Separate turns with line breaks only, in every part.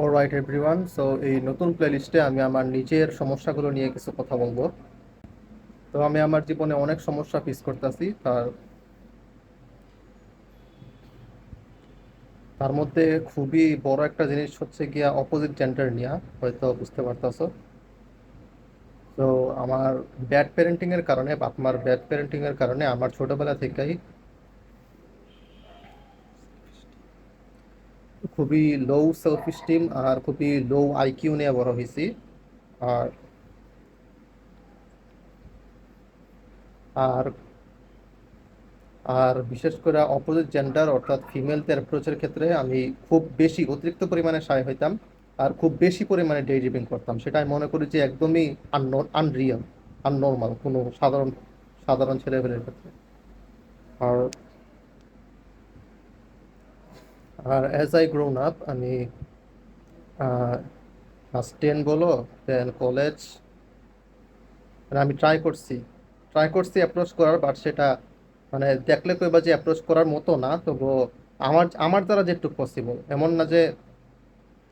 Alright everyone so এই নতুন প্লেলিস্টে আমি আমার নিজের সমস্যাগুলো নিয়ে কিছু কথা বলব। তো আমি আমার জীবনে অনেক সমস্যা ফেস করতেছি। তার তার মধ্যে খুবই বড় একটা জিনিস হচ্ছে গিয়া অপোজিট জেন্ডার নিয়ে। হয়তো বুঝতে পারতেছো। তো আমার ব্যাড প্যারেন্টিং এর কারণে বাপ মার ব্যাড প্যারেন্টিং এর কারণে আমার ছোটোবেলা থেকেই খুবই লো সেলফ স্টিম আর খুবই লো আইকিউ নিয়ে বড় হয়েছি। আর আর আর বিশেষ করে অপোজিট জেন্ডার অর্থাৎ ফিমেলদের অ্যাপ্রোচের ক্ষেত্রে আমি খুব বেশি অতিরিক্ত পরিমাণে সায় হইতাম আর খুব বেশি পরিমাণে ডে ড্রিপিং করতাম। সেটা আমি মনে করি যে একদমই আনরিয়াল আননর্মাল কোনো সাধারণ সাধারণ ছেলেপেলের ক্ষেত্রে। আর আর অ্যাজ আই গ্রোন আপ আমি ক্লাস টেন বলো দেন কলেজ মানে আমি ট্রাই করছি। ট্রাই করছি অ্যাপ্রোচ করার বাট সেটা মানে দেখলে কইবা যে অ্যাপ্রোচ করার মতো না। তবু আমার আমার দ্বারা যেটুকু পসিবল এমন না যে,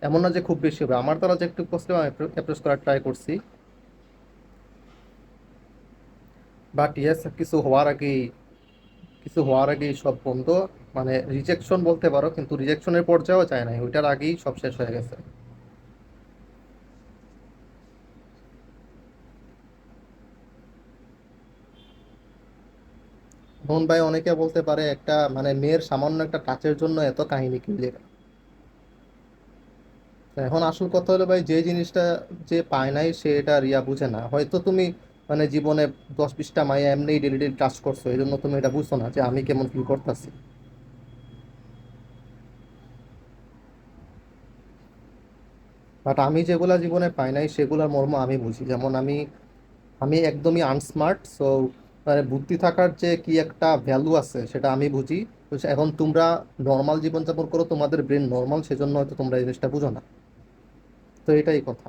এমন না যে খুব বেশি হবে, আমার দ্বারা যেটুকু পসিবল আমি অ্যাপ্রোচ করার ট্রাই করছি। বাট ইয়েস কিছু হওয়ার আগেই কিছু হওয়ার আগেই সব বন্ধ। মানে রিজেকশন বলতে পারো, কিন্তু রিজেকশনের পর্যায়েও যায় নাই। ওইটার আগেই সব শেষ হয়ে গেছে। মোহন ভাই অনেকে বলতে পারে একটা মানে মেয়ের সামান্য একটা টাচের জন্য এত কাহিনী কিনলে। এখন আসল কথা হলো ভাই, যে জিনিসটা যে পায় নাই সে এটা রিয়া বুঝে না। হয়তো তুমি মানে জীবনে দশ বিশটা মাইয়া এমনি ডেলি ডেলি টাচ করছ, এই জন্য তুমি এটা বুঝছ না যে আমি কেমন ফিল করতেছি। বাট আমি যেগুলা জীবনে পাই নাই, সেগুলোর মর্ম আমি বুঝি। যেমন আমি আমি একদমই আনস্মার্ট সো মানে বুদ্ধি থাকার যে কি একটা ভ্যালু আছে, সেটা আমি বুঝি। এখন তোমরা নর্মাল জীবনযাপন করো, তোমাদের ব্রেন নর্মাল সেজন্য হয়তো তোমরা এই জিনিসটা বুঝো না। তো এটাই কথা।